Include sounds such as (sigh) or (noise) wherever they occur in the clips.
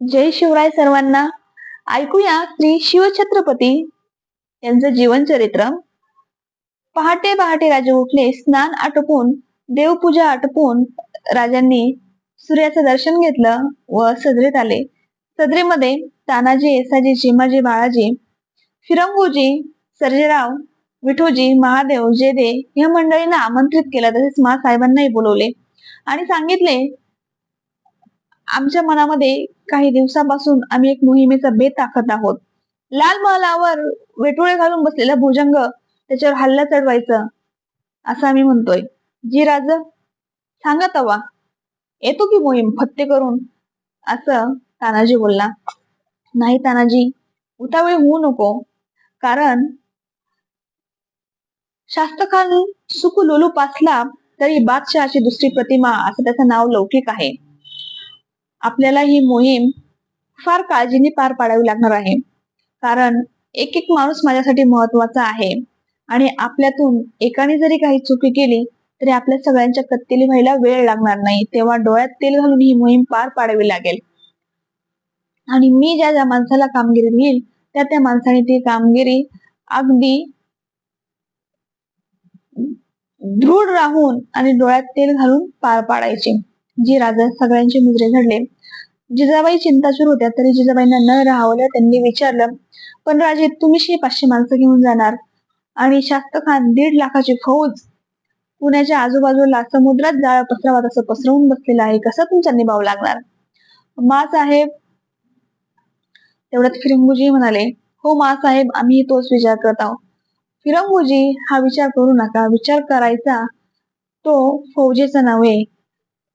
जय शिवराय सर्वांना. ऐकूया श्री शिवछत्रपती यांचं जीवनचरित्र पहाटे पहाटे राजे उठले स्नान आटपून देवपूजा आटपून राजांनी सूर्याचं दर्शन घेतलं व सदरेत आले. सदरेमध्ये तानाजी येसाजी चिमाजी बाळाजी फिरंगूजी सर्जेराव विठोजी महादेव जेदे या मंडळींना आमंत्रित केलं तसेच महासाहेबांनाही बोलवले आणि सांगितले आमच्या मनामध्ये काही दिवसापासून आम्ही एक मोहिमेचा बेत आखत आहोत. लाल महालावर वेटोळे घालून बसलेला भुजंग त्याच्यावर हल्ला चढवायचा असं आम्ही म्हणतोय. जी राज सांगा तवा येतो की मोहीम फत्ते करून? असं तानाजी बोलला. नाही तानाजी उतावळी होऊ नको. कारण शास्त्रखान सुख लोलू पासला तरी बादशहाची दुसरी प्रतिमा असं त्याचं नाव लौकिक आहे. आपल्याला ही मोहीम फार काळजीने पार पाडावी लागणार आहे. कारण एक एक माणूस माझ्यासाठी महत्त्वाचा आहे. आणि आपल्यातून एकाने जरी काही चुकी केली तरी आपल्या सगळ्यांच्या कत्तेली व्हायला वेळ लागणार नाही. तेव्हा डोळ्यात तेल घालून ही मोहीम पार पाडावी लागेल. आणि मी ज्या ज्या माणसाला कामगिरी देईल त्या त्या माणसाने ती कामगिरी अगदी दृढ राहून आणि डोळ्यात तेल घालून पार पाडायची. जी राजा सगळ्यांचे मुजरे घडले जिजाबाई चिंताचूर होत्या तरी जिजाबाईंना न राहावलं त्यांनी विचारलं पण राजे तुम्ही पाचशे माणसं घेऊन जाणार? आणि शास्त खान दीड लाखाची फौज? पुण्याच्या आजूबाजूला समुद्रात जाळ पसरावा तसं पसरवून बसलेलं आहे कसं तुमचा निभाव लागणार? मा साहेब तेवढ्यात फिरंगुजी म्हणाले हो मा साहेब आम्ही तोच विचार करत आहोत. फिरंगूजी हा विचार करू नका विचार करायचा तो फौजेचा नव्हे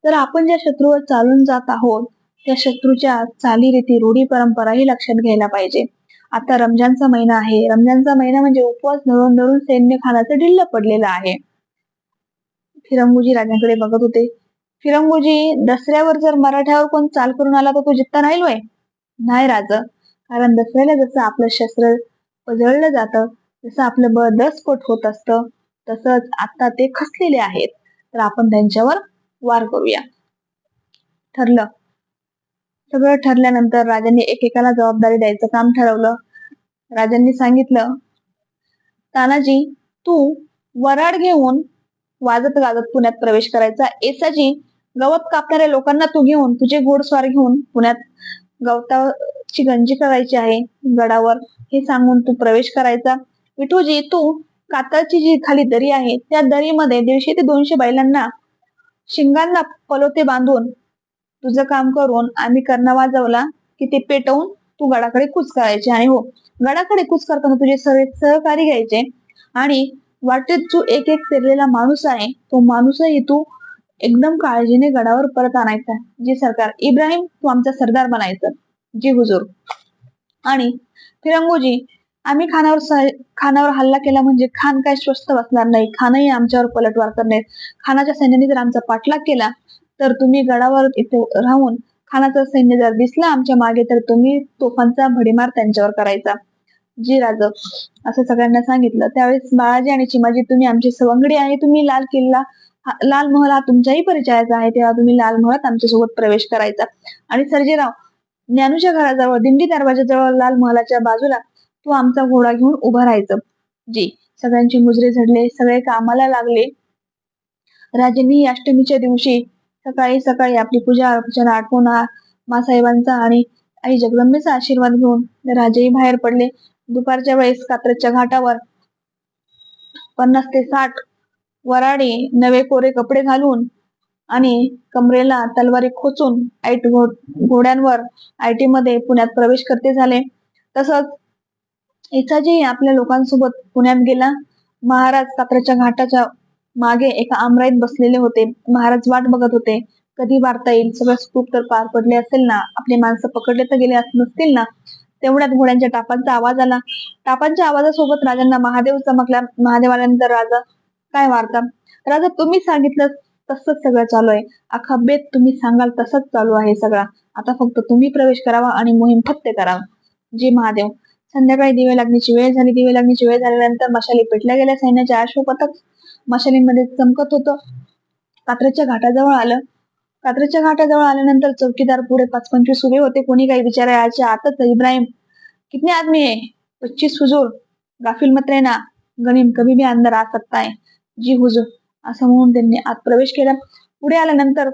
तर आपण ज्या शत्रूवर चालून जात आहोत त्या शत्रूच्या चालीरीती रूढी परंपरा ही लक्षात घ्यायला पाहिजे. आता रमजानचा महिना आहे. रमजानचा महिना म्हणजे उपवास धरून धरून सैन्य खानाचं ढिल्ल पडलेलं आहे. फिरंगुजी राजांकडे बघत होते. फिरंगुजी दसऱ्यावर जर मराठ्यावर कोण चाल करून आला तर तो जित्ता राहील वय नाही राज. कारण दसऱ्याला जसं आपलं शस्त्र पजळलं जातं जसं आपलं बळ दसपट होत असतं. तसंच आता ते खसलेले आहेत. तर आपण त्यांच्यावर वार करूया. ठरलं. सगळं ठरल्यानंतर राजांनी एकेकाला जबाबदारी द्यायचं काम ठरवलं. राजांनी सांगितलं तानाजी तू वराड घेऊन वाजत गाजत पुण्यात प्रवेश करायचा. एसाजी गवत कापणाऱ्या लोकांना तू घेऊन तुझे घोडस्वार घेऊन पुण्यात गवताची गंजी करायची आहे गडावर. हे सांगून तू प्रवेश करायचा. विठूजी तू कातळची जी खाली दरी आहे त्या दरीमध्ये दीडशे ते दोनशे बैलांना शिंगांना पलोते बांधून तुझं काम करून आम्ही कर्ण वाजवला की ते पेटवून तू गडाकडे कूच करायचे. आणि हो गडाकडे कूच करताना तुझे सगळे सहकारी घ्यायचे. आणि वाटेत जो एक एक फिरलेला माणूस आहे तो माणूसही तू एकदम काळजीने गडावर परत आणायचा. जी सरकार इब्राहिम तू आमचा सरदार बनायचं. जी हुजूर. आणि फिरंगोजी आम्ही खानावर खानावर हल्ला केला म्हणजे खान काय स्वस्त बसणार नाही. खानही आमच्यावर पलटवार करणे खानाच्या सैन्याने जर आमचा पाठलाग केला तर तुम्ही गडावर इथे राहून खानाचं सैन्य जर दिसला आमच्या मागे तर तुम्ही तोफांचा भडीमार त्यांच्यावर करायचा. जी राज असं सगळ्यांना सांगितलं. त्यावेळेस बाळाजी आणि चिमाजी तुम्ही आमची सवंगडी आहे तुम्ही लाल किल्ला लाल महल हा तुमच्याही परिचयाचा आहे तेव्हा तुम्ही लाल महलात आमच्यासोबत प्रवेश करायचा. आणि सर्जेराव ज्ञानूच्या घराजवळ दिंडी दरवाजाजवळ लाल महलाच्या बाजूला तो आमचा घोडा घेऊन उभा राहायचं. जी सगळ्यांचे मुजरे झडले सगळे कामाला लागले. राजांनी अष्टमीच्या दिवशी सकाळी सकाळी आपली पूजा अर्चना आठवून मासाहेबांचा आणि आई जगदंबेचा आशीर्वाद घेऊन राजेही बाहेर पडले. दुपारच्या वेळेस कात्रच्या घाटावर पन्नास ते साठ वराडे नवे कोरे कपडे घालून आणि कमरेला तलवारी खोचून आयट घोड्यांवर आयटी मध्ये पुण्यात प्रवेश करते झाले. तसंच इथाजी आपल्या लोकांसोबत पुण्यात गेला. महाराज कात्राच्या घाटाच्या मागे एका आमराईत बसलेले होते. महाराज वाट बघत होते. कधी वारता येईल? सगळं सुखरूप तर पार पडले असेल ना? आपले माणसं पकडले तर गेले नसतील ना? तेवढ्यात घोड्यांच्या टापांचा आवाज आला. टापांच्या आवाजासोबत राजांना महादेव चमकला. महादेवानंतर राजा काय वार्ता? राजा तुम्ही सांगितलं तसंच सगळं चालू आहे. अख्खा बेत तुम्ही सांगाल तसंच चालू आहे सगळा. आता फक्त तुम्ही प्रवेश करावा आणि मोहीम फक्त करावा. जी महादेव संध्याकाळी दिवे लागण्याची वेळ झाली. दिवे लागण्याची वेळ झाल्यानंतर मशाली पेटल्या गेल्या. सैन्याच्या अश्वपथक मशालीमध्ये चमकत होतं. कात्रच्या घाटाजवळ आलं. कात्रच्या घाटाजवळ आल्यानंतर चौकीदार पुढे पाच पंचवीस उभे होते. कोणी काही विचारायच्या आताच इब्राहिम कितने आदमी आहे? पच्चीस हुजूर. गाफिल मत ना गनीम कभी भी अंदर आ सकता है जी हुजूर. असं म्हणून त्यांनी आत प्रवेश केला. पुढे आल्यानंतर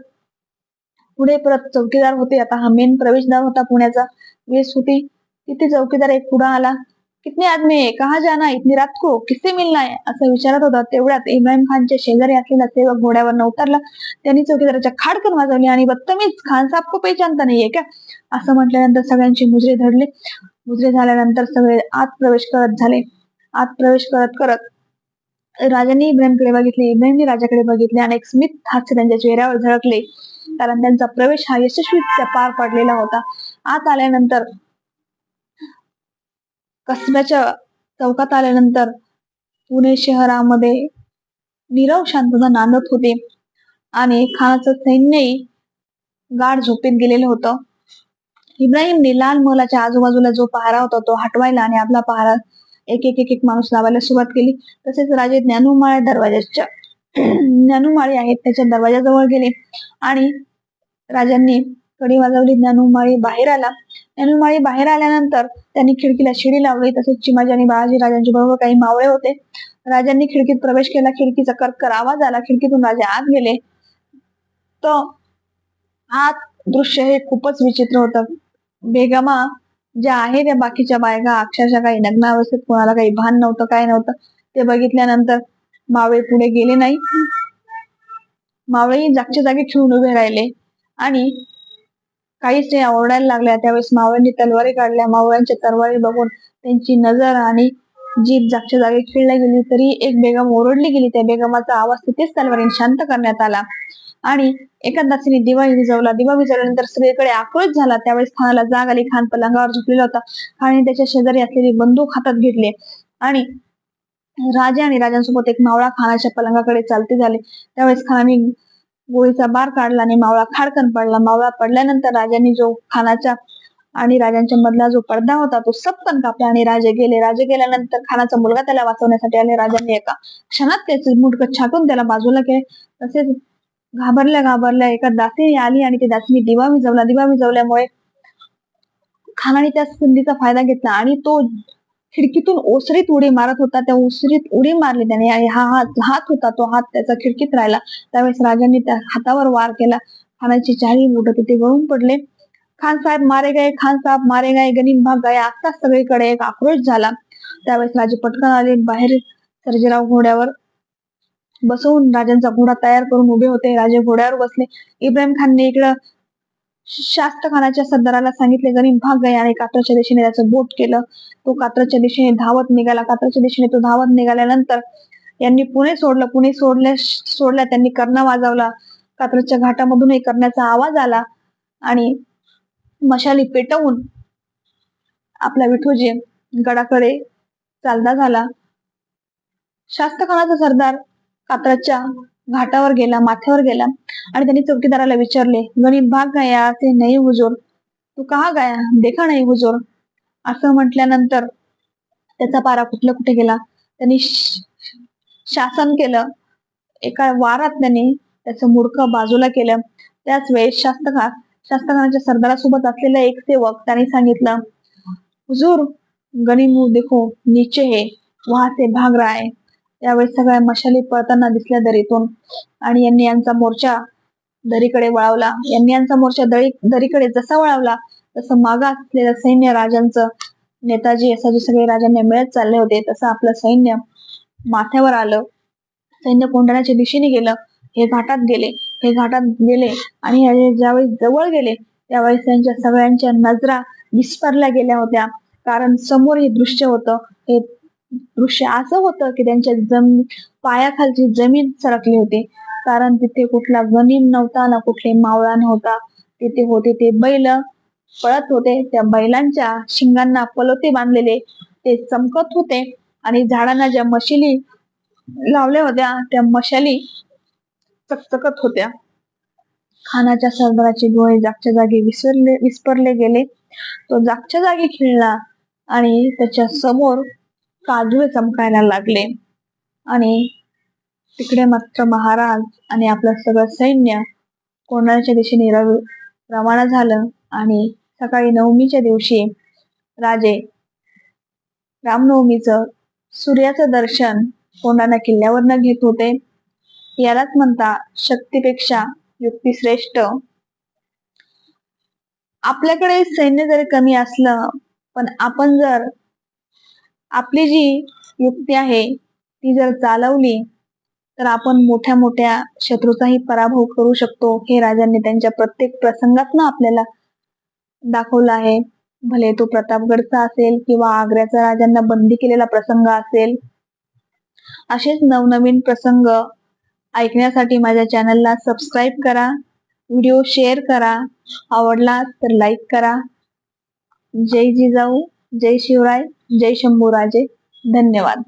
पुढे परत चौकीदार होते. आता हा मेन प्रवेशद्वार होता पुण्याचा. वेस होती. तिथे चौकीदार एक पुढे आला? कितने आदमी है कहा जाना है इतनी रात को किससे मिलना है असं विचारत होता. तेवढ्यात इब्राहिम खानच्या शेजारी असलेला सेवक घोड्यावर उतरला. त्यांनी चौकीदाराच्या खाडकन वाजवली आणि बत्तमीज खान साहेब को पहचानता नाहीये का असं म्हटल्यानंतर सगळ्यांचे मुजरे धडले. मुजरे झाल्यानंतर सगळे आत प्रवेश करत झाले. आत प्रवेश करत करत राजांनी इब्राहिमकडे बघितले. इब्राहिमने राजाकडे बघितले आणि एक स्मित हास्य त्यांच्या चेहऱ्यावर झळकले. कारण त्यांचा प्रवेश हा यशस्वीरित्या पार पडलेला होता. आत आल्यानंतर कसब्याच्या चौकात आल्यानंतर पुणे शहरामध्ये नीरव शांतता नांदत होते. आणि खानाचं सैन्यही गाढ झोपेत गेलेलं होतं. इब्राहिमने लाल महलाच्या आजूबाजूला जो पहारा होता तो हटवायला आणि आपला पहारा एक एक एक एक माणूस लावायला सुरुवात केली. तसेच राजे ज्ञानुमाळे दरवाजाच्या (clears throat) ज्ञानूमाळी आहेत त्याच्या दरवाजाजवळ गेले. आणि राजांनी कडी वाजवली ज्ञानुमाळी बाहेर आला. ज्ञानुमाळी बाहेर आल्यानंतर त्यांनी खिडकीला शिडी लावली. तसेच चिमाजी आणि बाळाजी राजांच्या बरोबर काही मावळे होते. राजांनी खिडकीत प्रवेश केला. खिडकीचा कर्कर आवाज आला. खिडकीतून राजे आत गेले. तर आत दृश्य हे खूपच विचित्र होतं. बेगमा ज्या आहे त्या बाकीच्या बायका अक्षरशः काही नग्नावस्थेत कोणाला काही भान नव्हतं काय नव्हतं ते बघितल्यानंतर मावळे पुढे गेले नाही. मावळेही जागच्या जागी खिळून उभे राहिले आणि काहीच नाही ओरडायला लागल्या. त्यावेळेस मावळ्यांनी तलवारी काढल्या. मावळ्यांच्या तलवारी बघून त्यांची नजर आणि जीभ जागच्या जागी खेळल्या गेली. तरी एक बेगम ओरडली गेली. त्या बेगमाचा आवाज तिथेच तलवारीने शांत करण्यात आला. आणि एका दासीने दिवा विजवला दिवा विजवल्यानंतर सगळीकडे आक्रोश झाला. त्यावेळेस खानाला जाग आली. खान पलंगावर झोपलेला होता. खानने त्याच्या शेजारी असलेली बंदूक हातात घेतले. आणि राजा आणि राजांसोबत एक मावळा खानाच्या पलंगाकडे चालते झाले. त्यावेळेस खानाने गोळीचा बार काढला आणि मावळा खाडकन पडला. मावळा पडल्यानंतर राजांनी जो खानाच्या आणि राजांच्या मधला जो पडदा होता तो सपकन कापला आणि राजे गेले. राजे गेल्यानंतर खानाचा मुलगा त्याला वाचवण्यासाठी आले. राजांनी एका क्षणात त्याचे मुठक छाटून त्याला बाजूला केले. तसेच घाबरल्या घाबरल्या एका दासीने आली आणि त्या दासीने दिवा विजवला दिवा विजवल्यामुळे खानाने त्या संधीचा फायदा घेतला आणि तो खिडकीतून ओसरीत उडी मारत होता. त्या ओसरीत उडी मारली त्याने. आणि हा हात हात होता तो हात त्याचा खिडकीत राहिला. त्यावेळेस राजांनी त्या हातावर वार केला. खानाची चारही बोट तिथे गळून पडले. खान साहेब मारे गए खान साहेब मारे गए गनीम भाग गया आता सगळीकडे एक आक्रोश झाला. त्यावेळेस राजे पटकन आले. बाहेर सर्जेराव घोड्यावर बसवून राजांचा घोडा तयार करून उभे होते. राजे घोड्यावर बसले. इब्राहिम खानने इकडं शास्त सरदाराला सांगितले गरीब भाग गयाने आणि कात्रच्या दिशेने त्याचं बोट केलं. तो कात्रच्या दिशेने धावत निघाला. कात्रच्या दिशेने तो धावत निघाल्यानंतर यांनी पुणे सोडलं. पुणे सोडल्या सोडल्या त्यांनी कर्ण वाजवला. कात्रच्या घाटामधूनही करण्याचा आवाज आला आणि मशाली पेटवून आपला विठोजी गडाकडे चालता झाला. शास्तखानाचा सरदार कात्रच्या घाटावर गेला माथ्यावर गेला आणि त्यांनी चौकीदाराला विचारले गणित भाग गया ते नाही हुजूर. तू कहा गया? देखा नाही हुजूर. असं म्हटल्यानंतर त्याचा पारा कुठला कुठे गेला? त्यांनी शासन केलं. एका वारात त्यांनी त्याचं मुडकं बाजूला केलं. त्याच वेळेस शास्तकार शास्तकानाच्या सरदारासोबत असलेला एक सेवक त्यांनी सांगितलं हुजूर गणिमू देखो नीचे हे वहां से भाग रहा है. यावेळी सगळ्या मशाली पळताना दिसल्या दरीतून. आणि यांनी यांचा मोर्चा दरीकडे वळवला. यांनी यांचा मोर्चा दरी दरीकडे जसा वळवला तसं मागा असलेलं सैन्य राजांचं नेताजी असाजी सगळे राजांना मिळत चालले होते तसं आपलं सैन्य माथ्यावर आलं. सैन्य कोंढाण्याच्या दिशेने गेलं. हे घाटात गेले. हे घाटात गेले. आणि ज्यावेळी जवळ गेले त्यावेळेस त्यांच्या सगळ्यांच्या नजरा विस्परल्या गेल्या होत्या. कारण समोर हे दृश्य होतं. हे दृश्य असं होतं की त्यांच्या जमीन पायाखालची जमीन सरकली होती. कारण तिथे कुठला गनीम नव्हता ना कुठले मावळा नव्हता. तिथे होते ते बैल पळत होते. त्या बैलांच्या शिंगांना पलोते बांधलेले. ते चमकत होते आणि झाडांना ज्या मशिली लावल्या होत्या त्या मशाली चकचकत होत्या. खानाच्या सरदाराचे डोळे जागच्या जागी विसरले विस्परले गेले. तो जागच्या जागी खिळला आणि त्याच्यासमोर काजवे चमकायला लागले. आणि तिकडे मात्र महाराज आणि आपलं सगळं सैन्य कोणाच्या दिशेने रवाना झालं आणि सकाळी नवमीच्या दिवशी राजे रामनवमीचं सूर्याचं दर्शन कोंढाणा किल्ल्यावरनं घेत होते. यालाच म्हणता शक्तीपेक्षा युक्ती श्रेष्ठ आपल्याकडे सैन्य जरी कमी असलं पण आपण जर आपली जी युक्ती आहे ती जर चालवली तर आपण मोठ्या मोठ्या शत्रूचाही पराभव करू शकतो हे राजांनी त्यांच्या प्रत्येक प्रसंगातनं आपल्याला दाखवलं आहे. भले तो प्रतापगडचा असेल किंवा आग्र्याचा राजांना बंदी केलेला प्रसंग असेल असेच नवनवीन प्रसंग ऐकण्यासाठी माझ्या चॅनलला सबस्क्राईब करा व्हिडिओ शेअर करा आवडला तर लाईक करा. जय जिजाऊ जय शिवराय. जय शंभूराजे. धन्यवाद.